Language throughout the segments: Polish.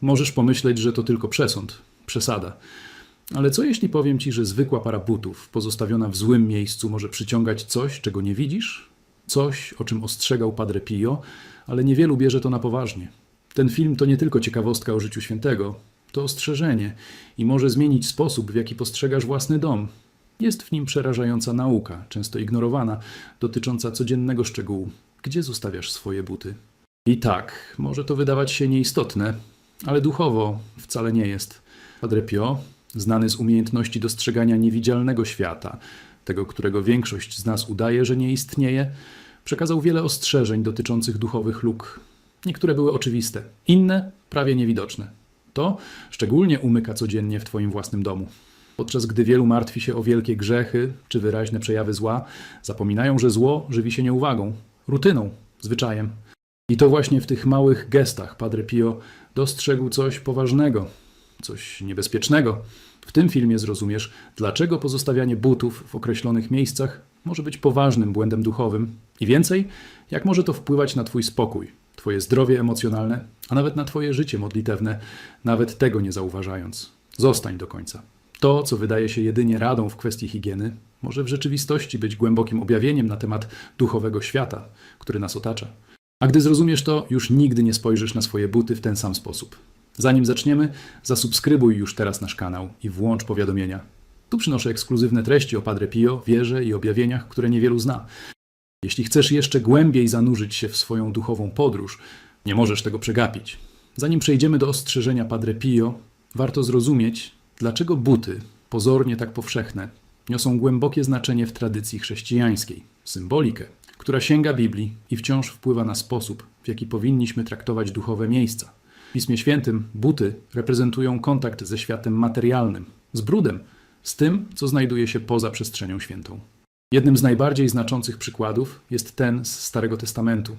Możesz pomyśleć, że to tylko przesąd, przesada. Ale co jeśli powiem ci, że zwykła para butów, pozostawiona w złym miejscu, może przyciągać coś, czego nie widzisz? Coś, o czym ostrzegał Padre Pio, ale niewielu bierze to na poważnie. Ten film to nie tylko ciekawostka o życiu świętego, to ostrzeżenie i może zmienić sposób, w jaki postrzegasz własny dom. Jest w nim przerażająca nauka, często ignorowana, dotycząca codziennego szczegółu. Gdzie zostawiasz swoje buty? I tak, może to wydawać się nieistotne, ale duchowo wcale nie jest. Padre Pio, znany z umiejętności dostrzegania niewidzialnego świata, tego, którego większość z nas udaje, że nie istnieje, przekazał wiele ostrzeżeń dotyczących duchowych luk. Niektóre były oczywiste, inne prawie niewidoczne. To szczególnie umyka codziennie w Twoim własnym domu. Podczas gdy wielu martwi się o wielkie grzechy czy wyraźne przejawy zła, zapominają, że zło żywi się nieuwagą, rutyną, zwyczajem. I to właśnie w tych małych gestach Padre Pio dostrzegł coś poważnego, coś niebezpiecznego. W tym filmie zrozumiesz, dlaczego pozostawianie butów w określonych miejscach może być poważnym błędem duchowym i więcej, jak może to wpływać na Twój spokój, Twoje zdrowie emocjonalne, a nawet na Twoje życie modlitewne, nawet tego nie zauważając. Zostań do końca. To, co wydaje się jedynie radą w kwestii higieny, może w rzeczywistości być głębokim objawieniem na temat duchowego świata, który nas otacza. A gdy zrozumiesz to, już nigdy nie spojrzysz na swoje buty w ten sam sposób. Zanim zaczniemy, zasubskrybuj już teraz nasz kanał i włącz powiadomienia. Tu przynoszę ekskluzywne treści o Padre Pio, wierze i objawieniach, które niewielu zna. Jeśli chcesz jeszcze głębiej zanurzyć się w swoją duchową podróż, nie możesz tego przegapić. Zanim przejdziemy do ostrzeżenia Padre Pio, warto zrozumieć, dlaczego buty, pozornie tak powszechne, niosą głębokie znaczenie w tradycji chrześcijańskiej, symbolikę, która sięga Biblii i wciąż wpływa na sposób, w jaki powinniśmy traktować duchowe miejsca. W Pismie Świętym buty reprezentują kontakt ze światem materialnym, z brudem, z tym, co znajduje się poza przestrzenią świętą. Jednym z najbardziej znaczących przykładów jest ten z Starego Testamentu.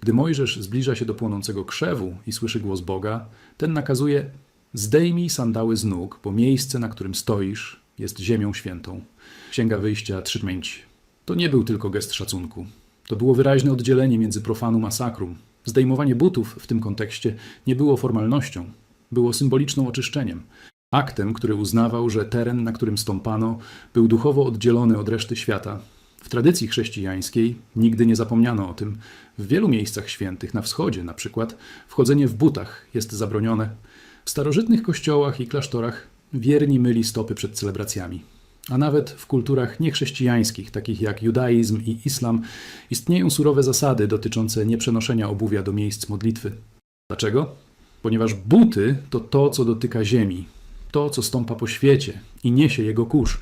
Gdy Mojżesz zbliża się do płonącego krzewu i słyszy głos Boga, ten nakazuje: Zdejmij sandały z nóg, bo miejsce, na którym stoisz, jest ziemią świętą. Księga Wyjścia 3:5. To nie był tylko gest szacunku. To było wyraźne oddzielenie między profanum a sacrum. Zdejmowanie butów w tym kontekście nie było formalnością, było symboliczną oczyszczeniem. Aktem, który uznawał, że teren, na którym stąpano, był duchowo oddzielony od reszty świata. W tradycji chrześcijańskiej nigdy nie zapomniano o tym. W wielu miejscach świętych, na wschodzie na przykład, wchodzenie w butach jest zabronione. W starożytnych kościołach i klasztorach wierni myli stopy przed celebracjami. A nawet w kulturach niechrześcijańskich, takich jak judaizm i islam, istnieją surowe zasady dotyczące nieprzenoszenia obuwia do miejsc modlitwy. Dlaczego? Ponieważ buty to to, co dotyka ziemi, to, co stąpa po świecie i niesie jego kurz.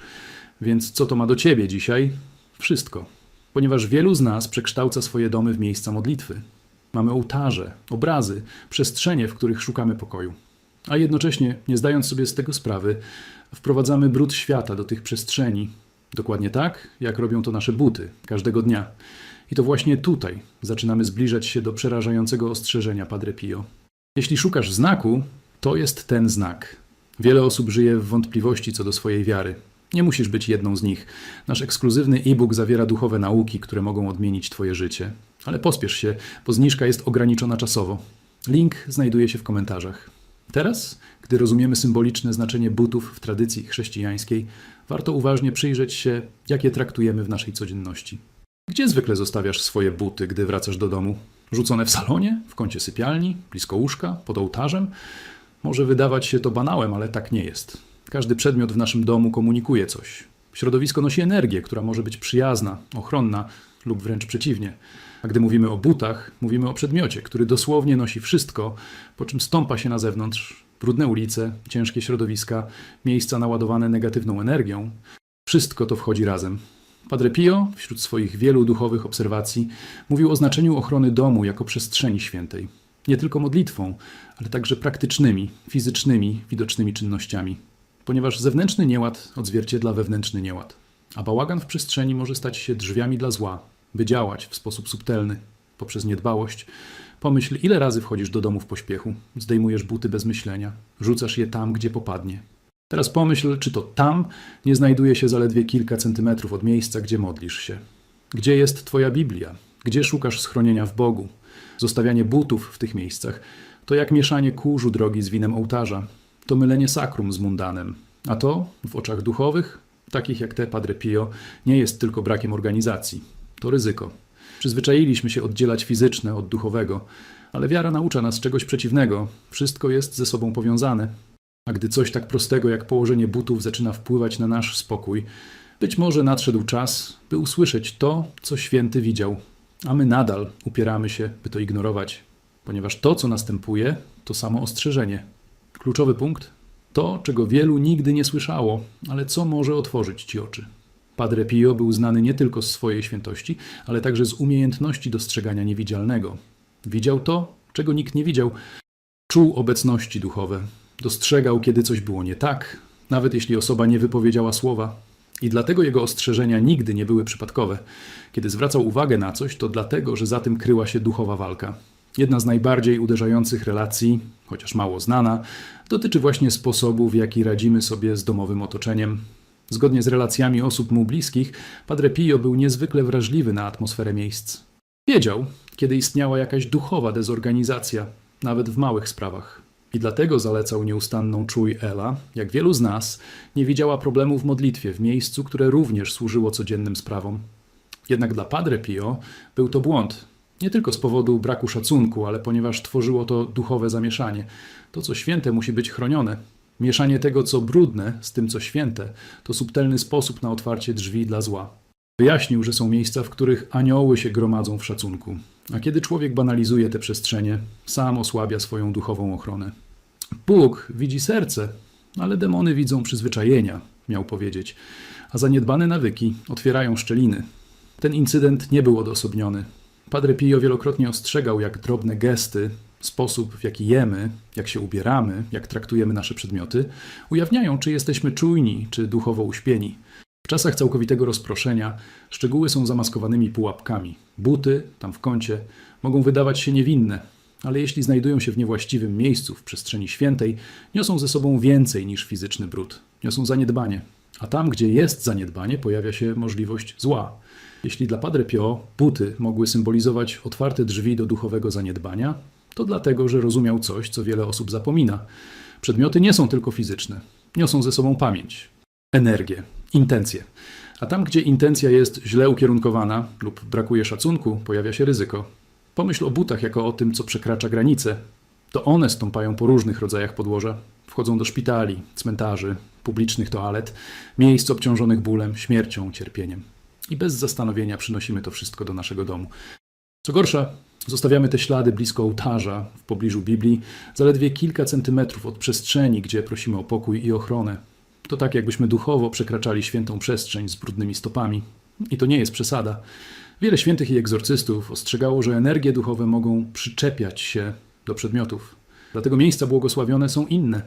Więc co to ma do ciebie dzisiaj? Wszystko. Ponieważ wielu z nas przekształca swoje domy w miejsca modlitwy. Mamy ołtarze, obrazy, przestrzenie, w których szukamy pokoju. A jednocześnie, nie zdając sobie z tego sprawy, wprowadzamy brud świata do tych przestrzeni. Dokładnie tak, jak robią to nasze buty, każdego dnia. I to właśnie tutaj zaczynamy zbliżać się do przerażającego ostrzeżenia Padre Pio. Jeśli szukasz znaku, to jest ten znak. Wiele osób żyje w wątpliwości co do swojej wiary. Nie musisz być jedną z nich. Nasz ekskluzywny e-book zawiera duchowe nauki, które mogą odmienić Twoje życie. Ale pospiesz się, bo zniżka jest ograniczona czasowo. Link znajduje się w komentarzach. Teraz, gdy rozumiemy symboliczne znaczenie butów w tradycji chrześcijańskiej, warto uważnie przyjrzeć się, jak je traktujemy w naszej codzienności. Gdzie zwykle zostawiasz swoje buty, gdy wracasz do domu? Rzucone w salonie, w kącie sypialni, blisko łóżka, pod ołtarzem? Może wydawać się to banałem, ale tak nie jest. Każdy przedmiot w naszym domu komunikuje coś. Środowisko nosi energię, która może być przyjazna, ochronna lub wręcz przeciwnie. A gdy mówimy o butach, mówimy o przedmiocie, który dosłownie nosi wszystko, po czym stąpa się na zewnątrz. Brudne ulice, ciężkie środowiska, miejsca naładowane negatywną energią. Wszystko to wchodzi razem. Padre Pio, wśród swoich wielu duchowych obserwacji, mówił o znaczeniu ochrony domu jako przestrzeni świętej. Nie tylko modlitwą, ale także praktycznymi, fizycznymi, widocznymi czynnościami. Ponieważ zewnętrzny nieład odzwierciedla wewnętrzny nieład. A bałagan w przestrzeni może stać się drzwiami dla zła, by działać w sposób subtelny, poprzez niedbałość. Pomyśl, ile razy wchodzisz do domu w pośpiechu, zdejmujesz buty bez myślenia, rzucasz je tam, gdzie popadnie. Teraz pomyśl, czy to tam nie znajduje się zaledwie kilka centymetrów od miejsca, gdzie modlisz się. Gdzie jest Twoja Biblia? Gdzie szukasz schronienia w Bogu? Zostawianie butów w tych miejscach To jak mieszanie kurzu drogi z winem ołtarza. To mylenie sakrum z mundanem. A to, w oczach duchowych, takich jak te Padre Pio, nie jest tylko brakiem organizacji. To ryzyko. Przyzwyczailiśmy się oddzielać fizyczne od duchowego, ale wiara naucza nas czegoś przeciwnego. Wszystko jest ze sobą powiązane. A gdy coś tak prostego jak położenie butów zaczyna wpływać na nasz spokój, być może nadszedł czas, by usłyszeć to, co święty widział, a my nadal upieramy się, by to ignorować, ponieważ to, co następuje, to samo ostrzeżenie. Kluczowy punkt to, czego wielu nigdy nie słyszało, ale co może otworzyć ci oczy. Padre Pio był znany nie tylko z swojej świętości, ale także z umiejętności dostrzegania niewidzialnego. Widział to, czego nikt nie widział. Czuł obecności duchowe, dostrzegał, kiedy coś było nie tak, nawet jeśli osoba nie wypowiedziała słowa. I dlatego jego ostrzeżenia nigdy nie były przypadkowe. Kiedy zwracał uwagę na coś, to dlatego, że za tym kryła się duchowa walka. Jedna z najbardziej uderzających relacji, chociaż mało znana, dotyczy właśnie sposobu, w jaki radzimy sobie z domowym otoczeniem. Zgodnie z relacjami osób mu bliskich, Padre Pio był niezwykle wrażliwy na atmosferę miejsc. Wiedział, kiedy istniała jakaś duchowa dezorganizacja, nawet w małych sprawach. I dlatego zalecał nieustanną czuj Ela, jak wielu z nas, nie widziała problemu w modlitwie w miejscu, które również służyło codziennym sprawom. Jednak dla Padre Pio był to błąd. Nie tylko z powodu braku szacunku, ale ponieważ tworzyło to duchowe zamieszanie. To, co święte, musi być chronione. Mieszanie tego, co brudne, z tym, co święte, to subtelny sposób na otwarcie drzwi dla zła. Wyjaśnił, że są miejsca, w których anioły się gromadzą w szacunku. A kiedy człowiek banalizuje te przestrzenie, sam osłabia swoją duchową ochronę. Bóg widzi serce, ale demony widzą przyzwyczajenia, miał powiedzieć, a zaniedbane nawyki otwierają szczeliny. Ten incydent nie był odosobniony. Padre Pio wielokrotnie ostrzegał, jak drobne gesty, sposób w jaki jemy, jak się ubieramy, jak traktujemy nasze przedmioty, ujawniają, czy jesteśmy czujni, czy duchowo uśpieni. W czasach całkowitego rozproszenia szczegóły są zamaskowanymi pułapkami. Buty, tam w kącie, mogą wydawać się niewinne, ale jeśli znajdują się w niewłaściwym miejscu, w przestrzeni świętej, niosą ze sobą więcej niż fizyczny brud. Niosą zaniedbanie. A tam, gdzie jest zaniedbanie, pojawia się możliwość zła. Jeśli dla Padre Pio buty mogły symbolizować otwarte drzwi do duchowego zaniedbania, to dlatego, że rozumiał coś, co wiele osób zapomina. Przedmioty nie są tylko fizyczne, niosą ze sobą pamięć, energię, intencje. A tam, gdzie intencja jest źle ukierunkowana lub brakuje szacunku, pojawia się ryzyko. Pomyśl o butach jako o tym, co przekracza granice. To one stąpają po różnych rodzajach podłoża. Wchodzą do szpitali, cmentarzy, publicznych toalet, miejsc obciążonych bólem, śmiercią, cierpieniem. I bez zastanowienia przynosimy to wszystko do naszego domu. Co gorsza, zostawiamy te ślady blisko ołtarza, w pobliżu Biblii, zaledwie kilka centymetrów od przestrzeni, gdzie prosimy o pokój i ochronę. To tak, jakbyśmy duchowo przekraczali świętą przestrzeń z brudnymi stopami. I to nie jest przesada. Wiele świętych i egzorcystów ostrzegało, że energie duchowe mogą przyczepiać się do przedmiotów. Dlatego miejsca błogosławione są inne.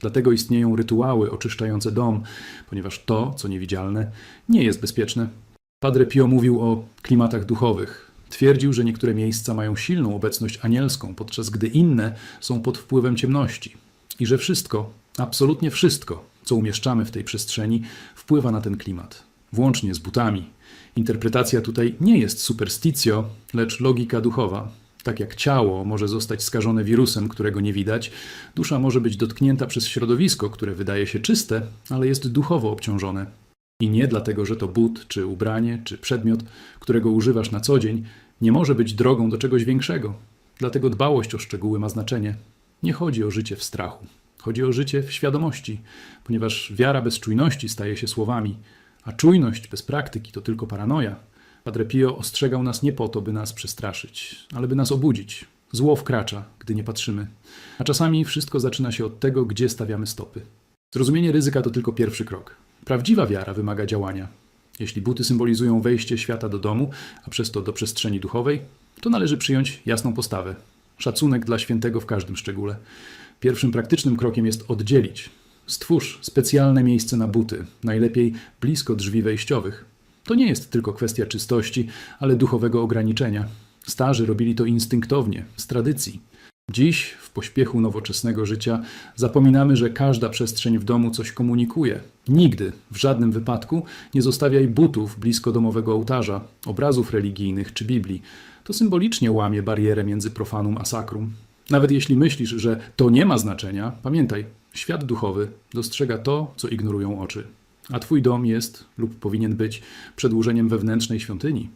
Dlatego istnieją rytuały oczyszczające dom, ponieważ to, co niewidzialne, nie jest bezpieczne. Padre Pio mówił o klimatach duchowych. Twierdził, że niektóre miejsca mają silną obecność anielską, podczas gdy inne są pod wpływem ciemności. I że wszystko, absolutnie wszystko, co umieszczamy w tej przestrzeni, wpływa na ten klimat, włącznie z butami. Interpretacja tutaj nie jest superstitio, lecz logika duchowa. Tak jak ciało może zostać skażone wirusem, którego nie widać, dusza może być dotknięta przez środowisko, które wydaje się czyste, ale jest duchowo obciążone. I nie dlatego, że to but, czy ubranie, czy przedmiot, którego używasz na co dzień, nie może być drogą do czegoś większego. Dlatego dbałość o szczegóły ma znaczenie. Nie chodzi o życie w strachu. Chodzi o życie w świadomości, ponieważ wiara bez czujności staje się słowami, a czujność bez praktyki to tylko paranoja. Padre Pio ostrzegał nas nie po to, by nas przestraszyć, ale by nas obudzić. Zło wkracza, gdy nie patrzymy. A czasami wszystko zaczyna się od tego, gdzie stawiamy stopy. Zrozumienie ryzyka to tylko pierwszy krok. Prawdziwa wiara wymaga działania. Jeśli buty symbolizują wejście świata do domu, a przez to do przestrzeni duchowej, to należy przyjąć jasną postawę. Szacunek dla świętego w każdym szczególe. Pierwszym praktycznym krokiem jest oddzielić. Stwórz specjalne miejsce na buty, najlepiej blisko drzwi wejściowych. To nie jest tylko kwestia czystości, ale duchowego ograniczenia. Starzy robili to instynktownie, z tradycji. Dziś, w pośpiechu nowoczesnego życia, zapominamy, że każda przestrzeń w domu coś komunikuje. Nigdy, w żadnym wypadku, nie zostawiaj butów blisko domowego ołtarza, obrazów religijnych czy Biblii. To symbolicznie łamie barierę między profanum a sakrum. Nawet jeśli myślisz, że to nie ma znaczenia, pamiętaj, świat duchowy dostrzega to, co ignorują oczy. A twój dom jest lub powinien być przedłużeniem wewnętrznej świątyni.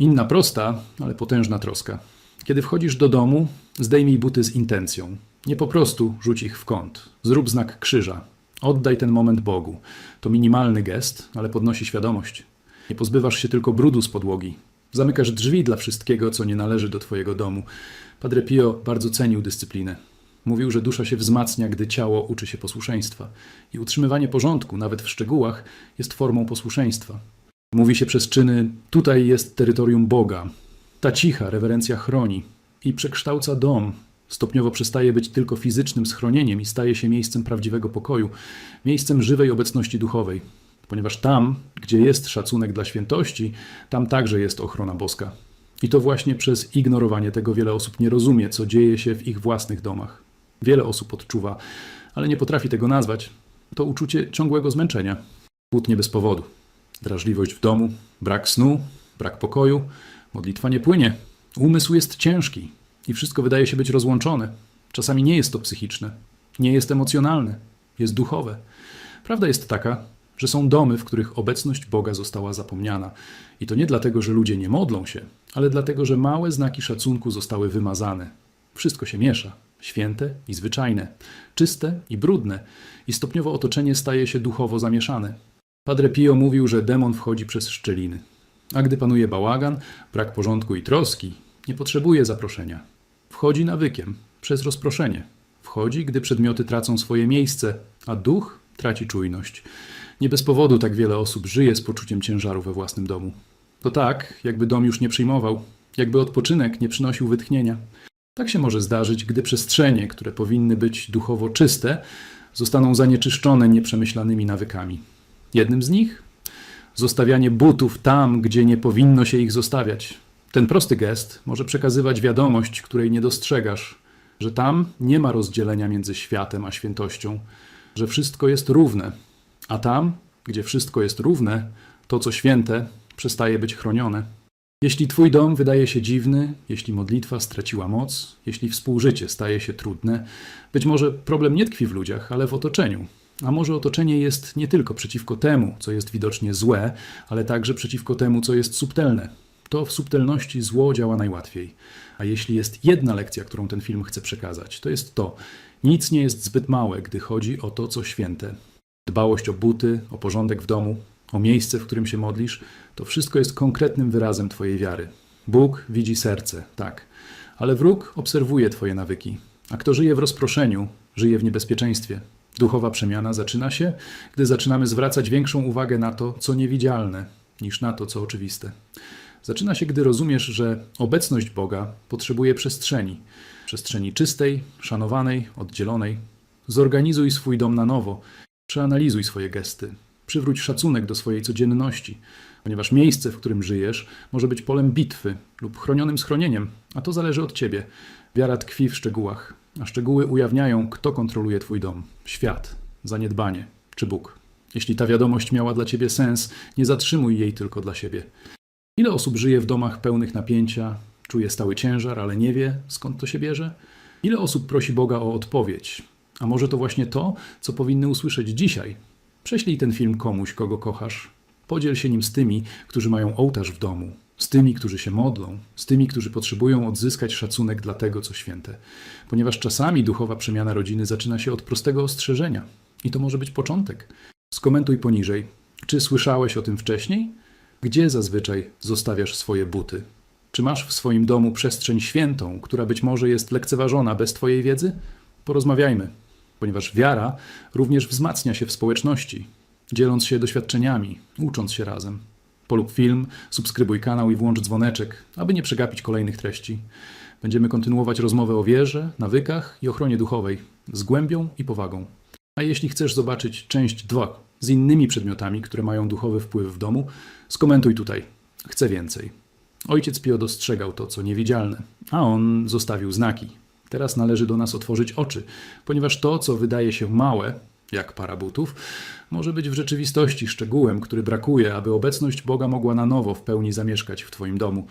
Inna prosta, ale potężna troska. Kiedy wchodzisz do domu, zdejmij buty z intencją. Nie po prostu rzuć ich w kąt. Zrób znak krzyża. Oddaj ten moment Bogu. To minimalny gest, ale podnosi świadomość. Nie pozbywasz się tylko brudu z podłogi. Zamykasz drzwi dla wszystkiego, co nie należy do twojego domu. Padre Pio bardzo cenił dyscyplinę. Mówił, że dusza się wzmacnia, gdy ciało uczy się posłuszeństwa. I utrzymywanie porządku, nawet w szczegółach, jest formą posłuszeństwa. Mówi się przez czyny: tutaj jest terytorium Boga. Ta cicha rewerencja chroni i przekształca dom. Stopniowo przestaje być tylko fizycznym schronieniem i staje się miejscem prawdziwego pokoju, miejscem żywej obecności duchowej. Ponieważ tam, gdzie jest szacunek dla świętości, tam także jest ochrona boska. I to właśnie przez ignorowanie tego wiele osób nie rozumie, co dzieje się w ich własnych domach. Wiele osób odczuwa, ale nie potrafi tego nazwać. To uczucie ciągłego zmęczenia. Głód nie bez powodu. Drażliwość w domu, brak snu, brak pokoju, modlitwa nie płynie. Umysł jest ciężki i wszystko wydaje się być rozłączone. Czasami nie jest to psychiczne, nie jest emocjonalne, jest duchowe. Prawda jest taka, że są domy, w których obecność Boga została zapomniana. I to nie dlatego, że ludzie nie modlą się, ale dlatego, że małe znaki szacunku zostały wymazane. Wszystko się miesza święte i zwyczajne, czyste i brudne, i stopniowo otoczenie staje się duchowo zamieszane. Padre Pio mówił, że demon wchodzi przez szczeliny. A gdy panuje bałagan, brak porządku i troski, nie potrzebuje zaproszenia. Wchodzi nawykiem, przez rozproszenie. Wchodzi, gdy przedmioty tracą swoje miejsce, a duch traci czujność. Nie bez powodu tak wiele osób żyje z poczuciem ciężaru we własnym domu. To tak, jakby dom już nie przyjmował, jakby odpoczynek nie przynosił wytchnienia. Tak się może zdarzyć, gdy przestrzenie, które powinny być duchowo czyste, zostaną zanieczyszczone nieprzemyślanymi nawykami. Jednym z nich zostawianie butów tam, gdzie nie powinno się ich zostawiać. Ten prosty gest może przekazywać wiadomość, której nie dostrzegasz, że tam nie ma rozdzielenia między światem a świętością, że wszystko jest równe, a tam, gdzie wszystko jest równe, to co święte przestaje być chronione. Jeśli twój dom wydaje się dziwny, jeśli modlitwa straciła moc, jeśli współżycie staje się trudne, być może problem nie tkwi w ludziach, ale w otoczeniu. A może otoczenie jest nie tylko przeciwko temu, co jest widocznie złe, ale także przeciwko temu, co jest subtelne. To w subtelności zło działa najłatwiej. A jeśli jest jedna lekcja, którą ten film chce przekazać, to jest to: nic nie jest zbyt małe, gdy chodzi o to, co święte. Dbałość o buty, o porządek w domu, o miejsce, w którym się modlisz, to wszystko jest konkretnym wyrazem Twojej wiary. Bóg widzi serce, tak, ale wróg obserwuje Twoje nawyki. A kto żyje w rozproszeniu, żyje w niebezpieczeństwie. Duchowa przemiana zaczyna się, gdy zaczynamy zwracać większą uwagę na to, co niewidzialne, niż na to, co oczywiste. Zaczyna się, gdy rozumiesz, że obecność Boga potrzebuje przestrzeni przestrzeni czystej, szanowanej, oddzielonej. Zorganizuj swój dom na nowo, przeanalizuj swoje gesty, przywróć szacunek do swojej codzienności, ponieważ miejsce, w którym żyjesz, może być polem bitwy lub chronionym schronieniem, a to zależy od ciebie. Wiara tkwi w szczegółach, a szczegóły ujawniają, kto kontroluje twój dom świat, zaniedbanie czy Bóg. Jeśli ta wiadomość miała dla ciebie sens, nie zatrzymuj jej tylko dla siebie. Ile osób żyje w domach pełnych napięcia, czuje stały ciężar, ale nie wie, skąd to się bierze? Ile osób prosi Boga o odpowiedź? A może to właśnie to, co powinny usłyszeć dzisiaj? Prześlij ten film komuś, kogo kochasz. Podziel się nim z tymi, którzy mają ołtarz w domu, z tymi, którzy się modlą, z tymi, którzy potrzebują odzyskać szacunek dla tego, co święte. Ponieważ czasami duchowa przemiana rodziny zaczyna się od prostego ostrzeżenia. I to może być początek. Skomentuj poniżej. Czy słyszałeś o tym wcześniej? Gdzie zazwyczaj zostawiasz swoje buty? Czy masz w swoim domu przestrzeń świętą, która być może jest lekceważona bez Twojej wiedzy? Porozmawiajmy, ponieważ wiara również wzmacnia się w społeczności, dzieląc się doświadczeniami, ucząc się razem. Polub film, subskrybuj kanał i włącz dzwoneczek, aby nie przegapić kolejnych treści. Będziemy kontynuować rozmowę o wierze, nawykach i ochronie duchowej z głębią i powagą. A jeśli chcesz zobaczyć część 2 z innymi przedmiotami, które mają duchowy wpływ w domu, skomentuj tutaj. Chcę więcej. Ojciec Pio dostrzegał to, co niewidzialne, a on zostawił znaki. Teraz należy do nas otworzyć oczy, ponieważ to, co wydaje się małe, jak para butów, może być w rzeczywistości szczegółem, który brakuje, aby obecność Boga mogła na nowo w pełni zamieszkać w Twoim domu.